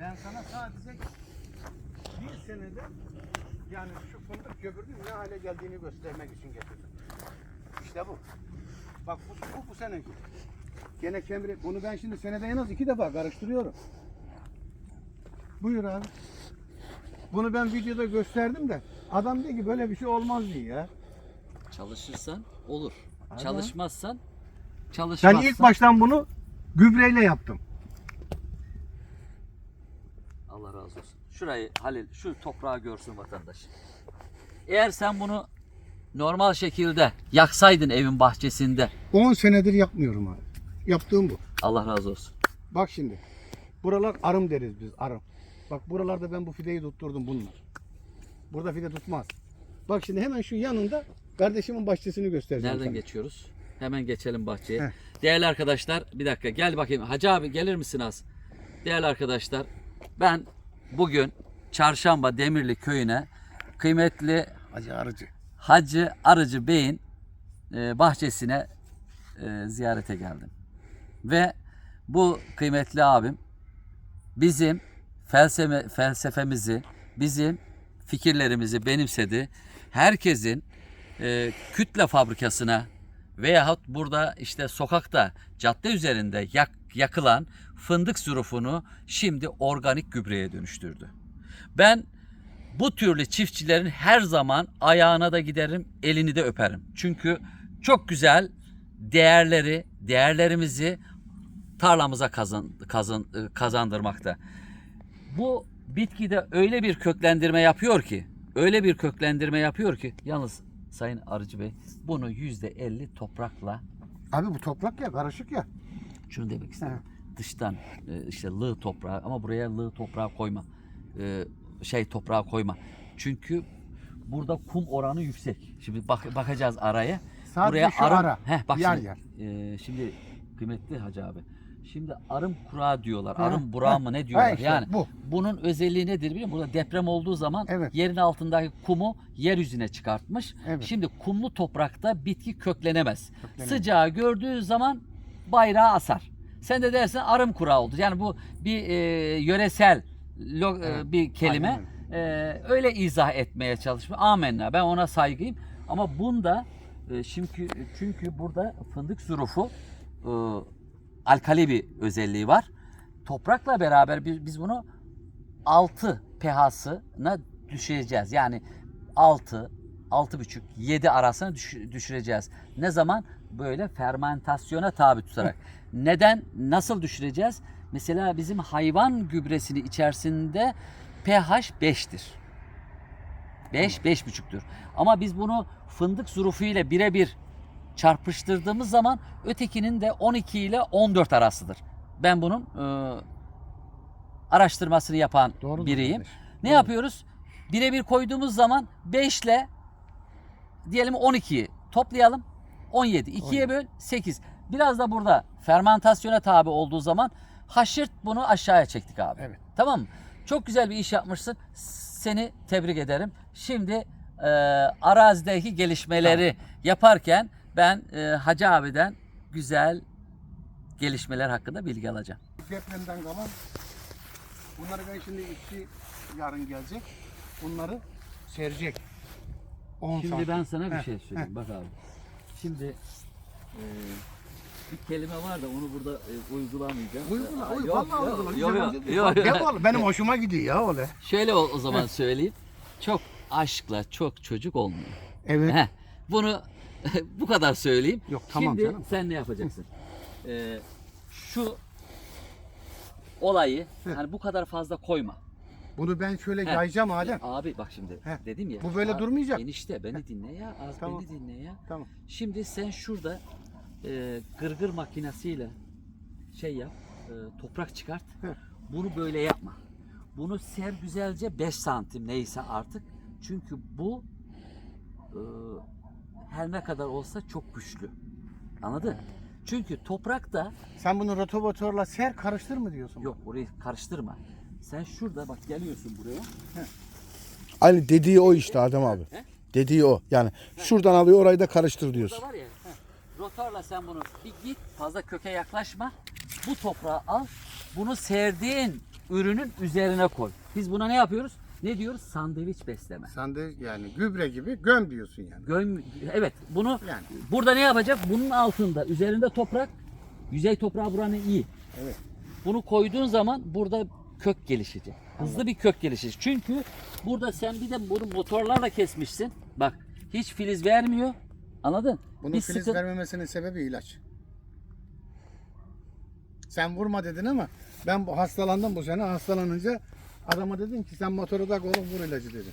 Ben sana sadece bir senede yani şu fındık köpürdün ne hale geldiğini göstermek için getirdim. İşte bu. Bak bu, bu, bu seninki. Gene kemri. Bunu ben şimdi senede en az iki defa karıştırıyorum. Buyur abi. Bunu ben videoda gösterdim de adam diyor ki böyle bir şey olmaz diyor ya. Çalışırsan olur. Aynen. Çalışmazsan çalışmazsan. Ben ilk baştan bunu gübreyle yaptım. Allah razı olsun. Şurayı Halil şu toprağı görsün vatandaş. Eğer sen bunu normal şekilde yaksaydın evin bahçesinde 10 senedir yapmıyorum abi. Yaptığım bu. Allah razı olsun. Bak şimdi. Buralar arım deriz biz arım. Bak buralarda ben bu fideyi tutturdum bununla. Burada fide tutmaz. Bak şimdi hemen şu yanında kardeşimin bahçesini göstereceğim Nereden sana. geçiyoruz? Hemen geçelim bahçeye. Heh. Değerli arkadaşlar bir dakika gel bakayım. Hacı abi gelir misin az? Değerli arkadaşlar ben bugün Çarşamba Demirli köyüne kıymetli Hacı arıcı. Hacı Arıcı Bey'in e, bahçesine e, ziyarete geldim. Ve bu kıymetli abim bizim felsefe, felsefemizi, bizim fikirlerimizi benimsedi. Herkesin e, kütle fabrikasına veyahut burada işte sokakta, cadde üzerinde yak, yakılan fındık zurufunu şimdi organik gübreye dönüştürdü. Ben bu türlü çiftçilerin her zaman ayağına da giderim, elini de öperim. Çünkü çok güzel değerleri, değerlerimizi tarlamıza kazan, kazan, kazandırmakta. Bu bitkide öyle bir köklendirme yapıyor ki, öyle bir köklendirme yapıyor ki, yalnız Sayın Arıcı Bey bunu yüzde elli toprakla, Abi bu toprak ya karışık ya. şunu demek istedim. Dıştan e, işte lığ toprağı ama buraya lığ toprağı koyma. E, Şey toprağı koyma. Çünkü burada kum oranı yüksek. Şimdi bak, bakacağız araya. Sadece buraya şu arım, ara. Heh, bak yer şimdi, yer. e, şimdi kıymetli Hacı abi. Şimdi arım kurağı diyorlar. Ha, Arım burağı ha, mı ne ha diyorlar? işte yani bu. bunun özelliği nedir biliyor musun? Burada deprem olduğu zaman Evet. yerin altındaki kumu yeryüzüne çıkartmış. Evet. Şimdi kumlu toprakta bitki köklenemez. Köklenemez. Sıcağı gördüğü zaman bayrağı asar. Sen de dersin arım kurağı oldu. Yani bu bir e, yöresel lo- e, Evet, bir kelime. E, öyle izah etmeye çalışma. Amenna. Ben ona saygıyım. Ama bunda e, çünkü çünkü burada fındık zurufu e, alkali bir özelliği var. Toprakla beraber biz, biz bunu 6 pH'sına düşüreceğiz. Yani 6, 6,5, 7 arasına düş- düşüreceğiz. Ne zaman? Böyle fermentasyona tabi tutarak. Neden? Nasıl düşüreceğiz? Mesela bizim hayvan gübresini içerisinde pH 5'tir. 5, 5,5'tür. Ama biz bunu fındık zurufu ile birebir çarpıştırdığımız zaman ötekinin de 12 ile 14 arasıdır. Ben bunun e, araştırmasını yapan Doğrudur biriyim. kardeş. Ne Doğru. yapıyoruz? Birebir koyduğumuz zaman 5 ile diyelim 12'yi toplayalım. 17. 2'ye böl 8. Biraz da burada fermentasyona tabi olduğu zaman haşırt bunu aşağıya çektik abi. Evet. Tamam mı? Çok güzel bir iş yapmışsın. Seni tebrik ederim. Şimdi e, arazideki gelişmeleri yaparken ben e, Hacı abiden güzel gelişmeler hakkında bilgi alacağım. Depremden kalan bunları ben şimdi işçi yarın gelecek. Bunları serecek. 10 Şimdi santim. ben sana bir Heh, şey söyleyeyim. Bak abi. Şimdi e, bir kelime var da onu burada e, uygulamayacağım. Uygula, uygula. yok, Vallahi yok, uygula. Yok, yok, yok, yok. gel oğlum, Benim hoşuma gidiyor ya öyle. Şöyle o, o zaman söyleyeyim. Çok aşkla çok çocuk olmuyor. Evet. Heh, bunu bu kadar söyleyeyim. Yok, tamam Şimdi canım. sen ne yapacaksın? Ee, şu olayı hani bu kadar fazla koyma. Bunu ben şöyle Heh. yayacağım Adem. Abi bak şimdi Heh. dedim ya. Bu böyle abi, durmayacak. Enişte beni dinle ya. Az Tamam. beni dinle ya. Tamam. Şimdi sen şurada e, gırgır makinesiyle şey yap, e, toprak çıkart. Heh. Bunu böyle yapma. Bunu ser güzelce 5 santim neyse artık. Çünkü bu e, her ne kadar olsa çok güçlü. Anladın? Çünkü toprakta Sen bunu rotovatörle ser karıştır mı diyorsun? yok orayı karıştırma. Sen şurada bak geliyorsun buraya. Aynı dediği o işte Adem abi. Dediği o. Yani şuradan alıyor orayı da karıştır diyorsun. Burada var ya. Rotorla sen bunu bir git fazla köke yaklaşma. Bu toprağı al. Bunu serdiğin ürünün üzerine koy. Biz buna ne yapıyoruz? Ne diyoruz? Sandviç besleme. De yani gübre gibi göm diyorsun yani. Göm, evet bunu Yani. burada ne yapacak? Bunun altında üzerinde toprak yüzey toprağı buranın iyi. Evet. Bunu koyduğun zaman burada kök gelişecek. Hızlı bir kök gelişecek. Çünkü burada sen bir de bunu motorlarla kesmişsin. Bak hiç filiz vermiyor. Anladın? Bunun Bir filiz sıkı- vermemesinin sebebi ilaç. Sen vurma dedin ama ben bu hastalandım bu sene. Hastalanınca adama dedim ki sen motoru tak oğlum vur ilacı dedi.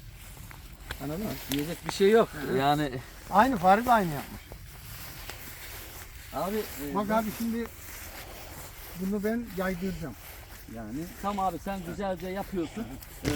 Anladın mı? Diyecek bir şey yok. Yani Aynı Fahri de aynı yapmış. abi e, Bak abi şimdi bunu ben yaydıracağım. Yani Tamam abi sen güzelce yapıyorsun. Ee,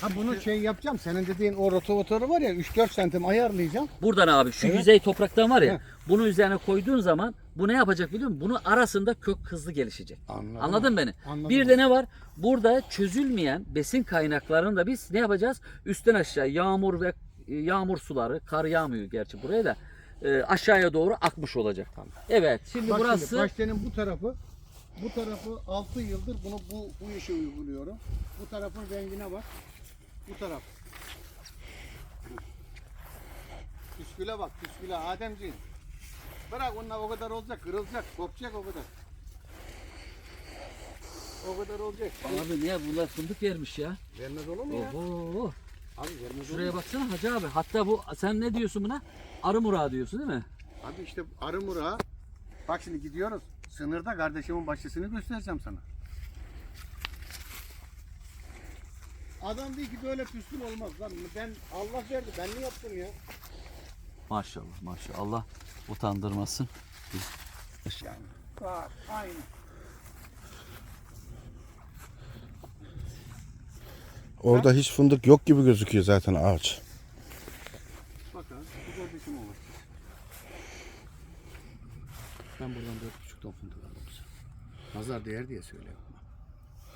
ha bunu şey yapacağım. Senin dediğin o rotavatoru var ya 3-4 santim ayarlayacağım. buradan abi şu Evet. yüzey topraktan var ya. Heh. Bunu üzerine koyduğun zaman bu ne yapacak biliyor musun? Bunun arasında kök hızlı gelişecek. Anladım. Anladın beni? Anladım. Bir de ne var? Burada çözülmeyen besin kaynaklarını da biz ne yapacağız? Üstten aşağı yağmur ve e, yağmur suları, kar yağmıyor gerçi buraya da e, aşağıya doğru akmış olacak. Evet. Şimdi Bak burası şimdi bahçenin bu tarafı bu tarafı 6 yıldır bunu bu bu işe uyguluyorum. Bu tarafın rengine bak. Bu taraf. Püsküle bak püsküle Ademciğim. Bırak onlar o kadar olacak kırılacak kopacak o kadar. O kadar olacak. abi niye bunlar fındık vermiş ya? Vermez olur mu ya? Oho. Abi vermez olur Şuraya mu? baksana Hacı abi. Hatta bu sen ne diyorsun buna? Arı murağı diyorsun değil mi? Abi işte arı mura. Bak şimdi gidiyoruz. Sınırda kardeşimin bahçesini göstereceğim sana. Adam diyor ki böyle püskül olmaz lan. Ben Allah verdi. Ben ne yaptım ya? Maşallah maşallah. Allah utandırmasın. Yani. Bak aynı. Orada hiç fındık yok gibi gözüküyor zaten ağaç. Bak ha. Bu kardeşim olur. Ben buradan dört buçuk ton fındık aldım. Nazar değer diye söylüyorum.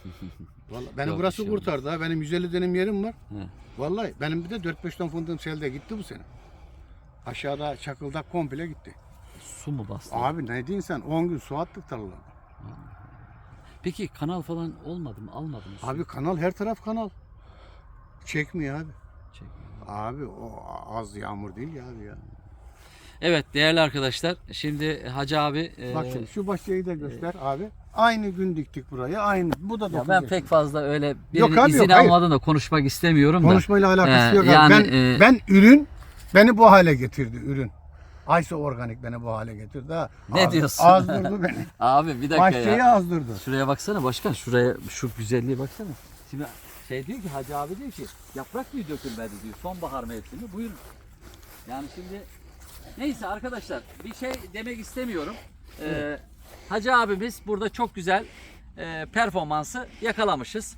Vallahi beni Yok, burası şey kurtardı ha. Benim 150 dönüm yerim var. He. Vallahi benim bir de 4-5 ton fındığım selde gitti bu sene. Aşağıda çakıldak komple gitti. Su mu bastı? Abi ne diyorsun sen? 10 gün su attık tarlalarda. Peki kanal falan olmadı mı? Almadı mı? su? Abi kanal her taraf kanal. Çekmiyor abi. Çekmiyor. Abi o az yağmur değil ya abi ya. Evet değerli arkadaşlar. Şimdi Hacı abi e, Bak şimdi şu bahçeyi de göster abi. Aynı gün diktik burayı. Aynı. Bu da ya 9 ben pek fazla öyle bir Yok abi, izin yok, almadan da konuşmak istemiyorum da. Konuşmayla alakası Ee, yok yani, ben, e, ben ürün beni bu hale getirdi ürün. Aysa Organik beni bu hale getirdi ha. Ne Az- diyorsun? Azdırdı beni. Abi bir dakika Bahçeyi ya. azdırdı. Şuraya baksana başkan. Şuraya şu güzelliğe baksana. Şimdi şey diyor ki Hacı abi diyor ki yaprak diyor dökülmedi diyor. Sonbahar mevsimi. Buyurun. Yani şimdi neyse arkadaşlar bir şey demek istemiyorum. Ee, Hacı abimiz burada çok güzel e, performansı yakalamışız.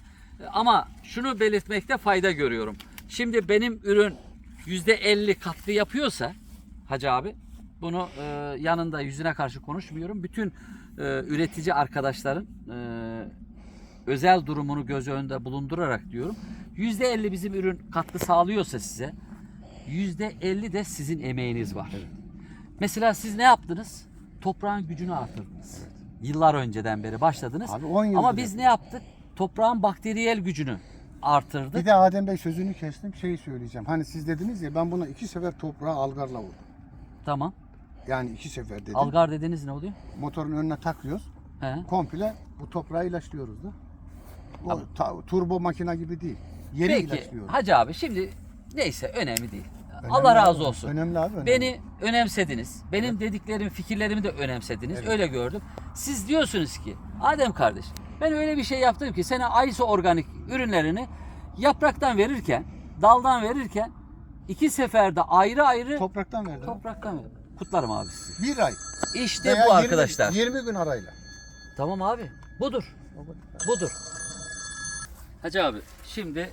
Ama şunu belirtmekte fayda görüyorum. Şimdi benim ürün %50 katkı yapıyorsa Hacı abi bunu e, yanında yüzüne karşı konuşmuyorum. Bütün e, üretici arkadaşların e, özel durumunu göz önünde bulundurarak diyorum. %50 bizim ürün katkı sağlıyorsa size %50 de sizin emeğiniz var. Mesela siz ne yaptınız? Toprağın gücünü artırdınız. Yıllar önceden beri başladınız. Abi 10 yıldır Ama biz ne yaptık? Toprağın bakteriyel gücünü artırdık. Bir de Adem Bey sözünü kestim. Şeyi söyleyeceğim. Hani siz dediniz ya ben buna iki sefer toprağa algarla vurdum. Tamam. Yani iki sefer dedim. Algar dediniz ne oluyor? Motorun önüne takıyoruz. He. Komple bu toprağı ilaçlıyoruz da. O ta- turbo makine gibi değil. Yeri Peki ilaçlıyoruz. Hacı abi şimdi neyse önemli değil. Önemli Allah razı olsun. Önemli abi. Önemli. Beni önemsediniz. Benim dediklerim, fikirlerimi de önemsediniz. Öyle gördüm. Siz diyorsunuz ki Adem kardeş ben öyle bir şey yaptım ki sana Ayso organik ürünlerini yapraktan verirken, daldan verirken iki seferde ayrı ayrı topraktan verdim. topraktan verdim. Kutlarım abi sizi. Bir ay. İşte Veya bu 20 arkadaşlar. 20 gün arayla. Tamam abi. Budur. Budur. Hacı abi şimdi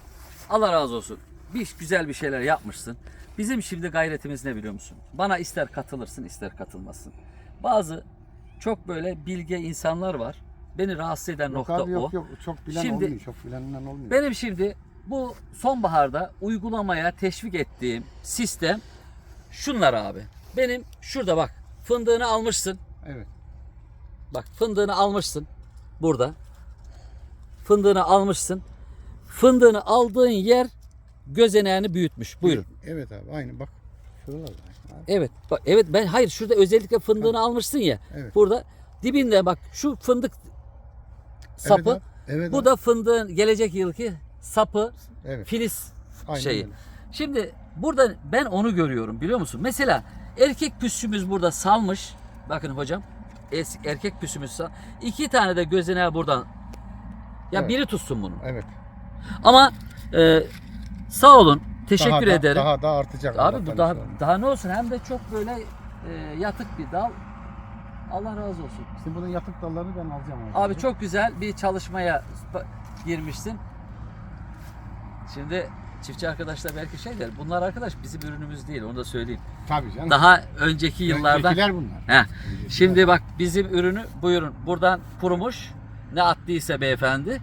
Allah razı olsun. Bir güzel bir şeyler yapmışsın. Bizim şimdi gayretimiz ne biliyor musun? Bana ister katılırsın ister katılmasın. Bazı çok böyle bilge insanlar var. Beni rahatsız eden Yok nokta abi yok o. yok çok bilen Şimdi- olmuyor. Çok bileninden olmuyor. Benim şimdi bu sonbaharda uygulamaya teşvik ettiğim sistem şunlar abi. Benim şurada bak fındığını almışsın. Evet. Bak fındığını almışsın burada. fındığını almışsın. Fındığını aldığın yer gözeneğini büyütmüş. Buyurun. Evet abi aynı bak. Şuralar. Abi. Evet. Bak evet ben hayır şurada özellikle fındığını almışsın ya. Evet. Burada dibinde bak şu fındık sapı. abi, evet bu abi. da fındığın gelecek yılki sapı, Evet. filiz Aynen şeyi. öyle. Şimdi burada ben onu görüyorum biliyor musun? Mesela erkek püssümüz burada salmış. Bakın hocam. es- Erkek püssümüz sal. İki tane de gözeneği buradan. Ya Evet. biri tutsun bunu. Evet. Ama e, sağ olun. Teşekkür daha da, ederim. Daha da artacak. Abi bu daha inşallah. daha ne olsun hem de çok böyle e, yatık bir dal. Allah razı olsun. Şimdi bunun yatık dallarını ben alacağım abi. Abi çok güzel bir çalışmaya girmişsin. Şimdi çiftçi arkadaşlar belki şey der. Bunlar arkadaş bizim ürünümüz değil onu da söyleyeyim. Tabii canım. Daha önceki yıllardan. Öncekiler bunlar. Heh. Şimdi bak bizim ürünü buyurun buradan kurumuş. Ne attıysa beyefendi.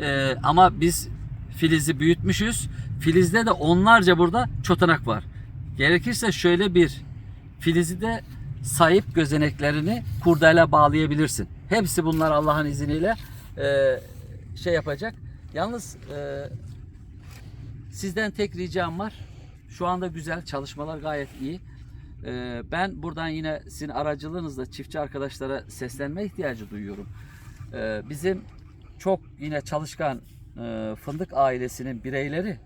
Ee, ama biz filizi büyütmüşüz. Filizde de onlarca burada çotanak var. Gerekirse şöyle bir filizi de sahip gözeneklerini kurdele bağlayabilirsin. Hepsi bunlar Allah'ın izniyle e, şey yapacak. Yalnız e, sizden tek ricam var. Şu anda güzel çalışmalar gayet iyi. Ee, ben buradan yine sizin aracılığınızla çiftçi arkadaşlara seslenme ihtiyacı duyuyorum. Ee, bizim çok yine çalışkan e, fındık ailesinin bireyleri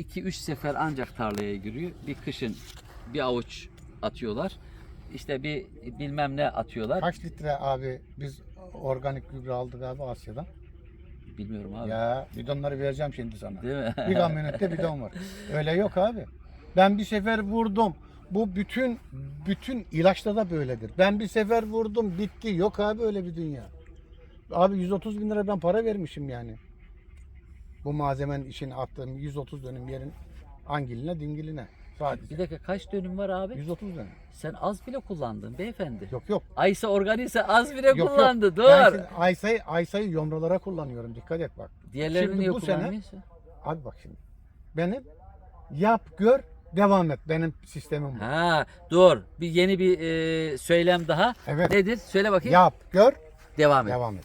2-3 sefer ancak tarlaya giriyor. Bir kışın bir avuç atıyorlar. İşte bir bilmem ne atıyorlar. Kaç litre abi biz organik gübre aldık abi Asya'dan. Bilmiyorum abi. Ya bidonları vereceğim şimdi sana. Değil mi? Bir kamyonette bidon var. Öyle yok abi. Ben bir sefer vurdum. Bu bütün bütün ilaçta da böyledir. Ben bir sefer vurdum bitti. Yok abi öyle bir dünya. Abi 130 bin lira ben para vermişim yani. Bu malzemenin işini attığım 130 dönüm yerin angiline dingiline. Bir Sadece. dakika kaç dönüm var abi? 130 dönüm. Sen az bile kullandın beyefendi. Yok yok. Aysa organise az bile Yok, yok. kullandı. Dur. Ben şimdi Aysa'yı, Aysa'yı yomralara kullanıyorum. Dikkat et bak. Diğerlerini Şimdi niye bu sene-? Abi bak şimdi. Benim yap gör devam et. Benim sistemim bu. Ha, dur. Bir yeni bir e, söylem daha. Evet. Nedir? Söyle bakayım. Yap gör Devam et. devam et.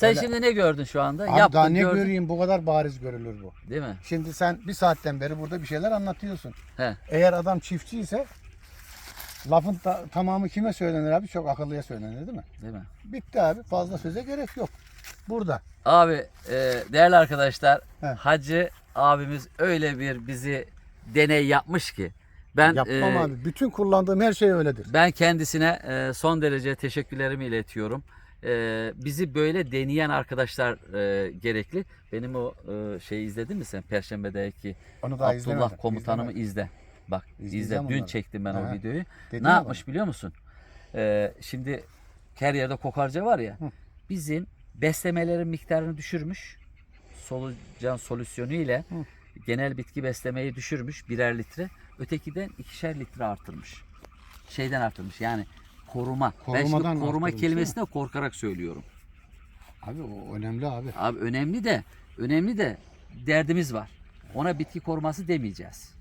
Sen Öyle. şimdi ne gördün şu anda? Abi Yaptın, daha ne gördün. göreyim bu kadar bariz görülür bu. Değil mi? Şimdi sen bir saatten beri burada bir şeyler anlatıyorsun. He. Eğer adam çiftçi ise lafın ta- tamamı kime söylenir abi? Çok akıllıya söylenir değil mi? Değil mi? Bitti abi. Fazla söze gerek yok. Burada. Abi e, değerli arkadaşlar He. Hacı abimiz öyle bir bizi deney yapmış ki ben Yapmam e, abi. Bütün kullandığım her şey öyledir. ben kendisine e, son derece teşekkürlerimi iletiyorum. E, bizi böyle deneyen arkadaşlar e, gerekli. Benim o e, şeyi izledin mi sen Perşembe'deki Onu daha izlemedim. Abdullah komutanımı İzlemedim. izle. Bak İzleyeceğim izle. Dün onları. çektim ben o Aha. videoyu. Dedin ne ya yapmış biliyor musun? Ee, şimdi her yerde kokarca var ya. Hı. Bizim beslemelerin miktarını düşürmüş. Solucan solüsyonu ile Hı. genel bitki beslemeyi düşürmüş birer litre. Ötekiden ikişer litre artırmış. Şeyden artırmış yani koruma. ben şimdi Korumadan koruma kelimesine korkarak söylüyorum. Abi o önemli abi. Abi önemli de önemli de derdimiz var. Ona bitki koruması demeyeceğiz.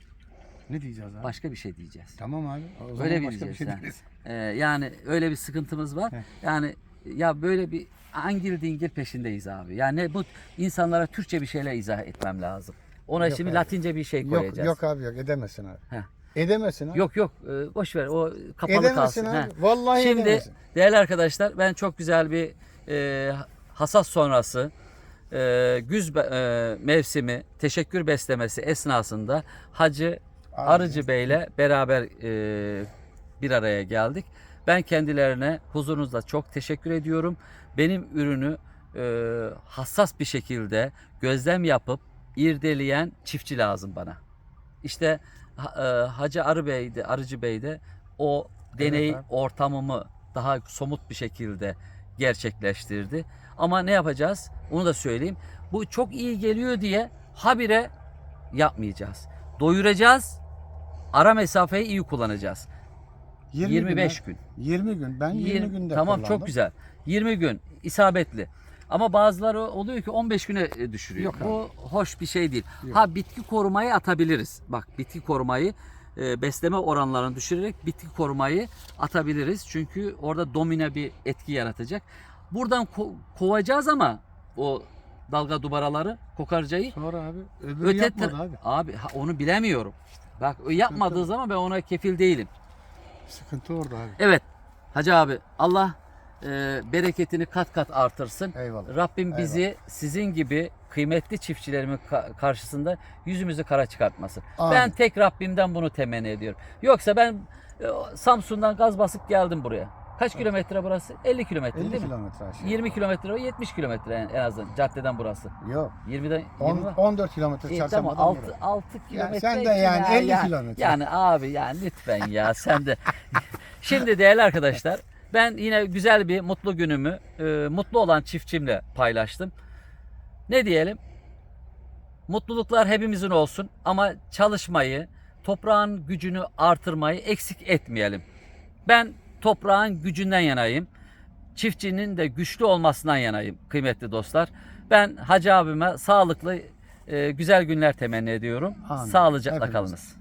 Ne diyeceğiz abi? Başka bir şey diyeceğiz. Tamam abi. O zaman Öyle başka bir şey yani. Ee, yani öyle bir sıkıntımız var. Heh. Yani ya böyle bir angil dingil peşindeyiz abi. Yani bu insanlara Türkçe bir şeyler izah etmem lazım. Ona Yok şimdi abi. Latince bir şey Yok koyacağız. yok abi yok edemezsin abi. Heh. Edemezsin abi. Yok yok e, boş ver o kapalı edemezsin kalsın. abi. Vallahi Şimdi edemezsin. değerli arkadaşlar ben çok güzel bir e, hasat sonrası e, güz e, mevsimi teşekkür beslemesi esnasında Hacı Arıcı Bey'le beraber e, bir araya geldik. Ben kendilerine huzurunuzda çok teşekkür ediyorum. Benim ürünü e, hassas bir şekilde gözlem yapıp irdeleyen çiftçi lazım bana. İşte Hacı Arı Bey'de, Arıcı Bey'de o deney abi. ortamımı daha somut bir şekilde gerçekleştirdi. Ama ne yapacağız? Onu da söyleyeyim. Bu çok iyi geliyor diye habire yapmayacağız. Doyuracağız. Ara mesafeyi iyi kullanacağız. 25 gün. 20 gün. Ben 20, Yirmi- günde Tamam kullandım. çok güzel. 20 gün isabetli. Ama bazıları oluyor ki 15 güne e, düşürüyor. Yok abi. Bu hoş bir şey değil. Yok. Ha bitki korumayı atabiliriz. Bak bitki korumayı e, besleme oranlarını düşürerek bitki korumayı atabiliriz. Çünkü orada domine bir etki yaratacak. Buradan ko- kovacağız ama o dalga dubaraları, kokarcayı. Sonra abi öbürü Öte yapmadı abi. abi ha, onu bilemiyorum. Bak o yapmadığı zaman ben ona kefil değilim. Sıkıntı orada abi. Evet Hacı abi Allah e, bereketini kat kat artırsın. Eyvallah. Rabbim bizi sizin gibi kıymetli çiftçilerimin ka- karşısında yüzümüzü kara çıkartmasın. Amin. Ben tek Rabbimden bunu temenni ediyorum. Yoksa ben e, Samsun'dan gaz basıp geldim buraya. Kaç kilometre burası? 50 kilometre 50 değil mi? kilometre aşağı. 20 kilometre, 70 kilometre en, en azından caddeden burası. Yok. 20'den 10, 20 var. 14 kilometre İyi, tamam çarşambadan 6, buraya. 6 kilometre. sen de yani ya, 50 yani- kilometre. Yani abi yani lütfen ya sen de. Şimdi değerli arkadaşlar ben yine güzel bir mutlu günümü e, mutlu olan çiftçimle paylaştım. Ne diyelim? Mutluluklar hepimizin olsun ama çalışmayı, toprağın gücünü artırmayı eksik etmeyelim. Ben toprağın gücünden yanayım. Çiftçinin de güçlü olmasından yanayım kıymetli dostlar. Ben Hacı abime sağlıklı, e, güzel günler temenni ediyorum. Amin. Sağlıcakla Hepimiz. kalınız.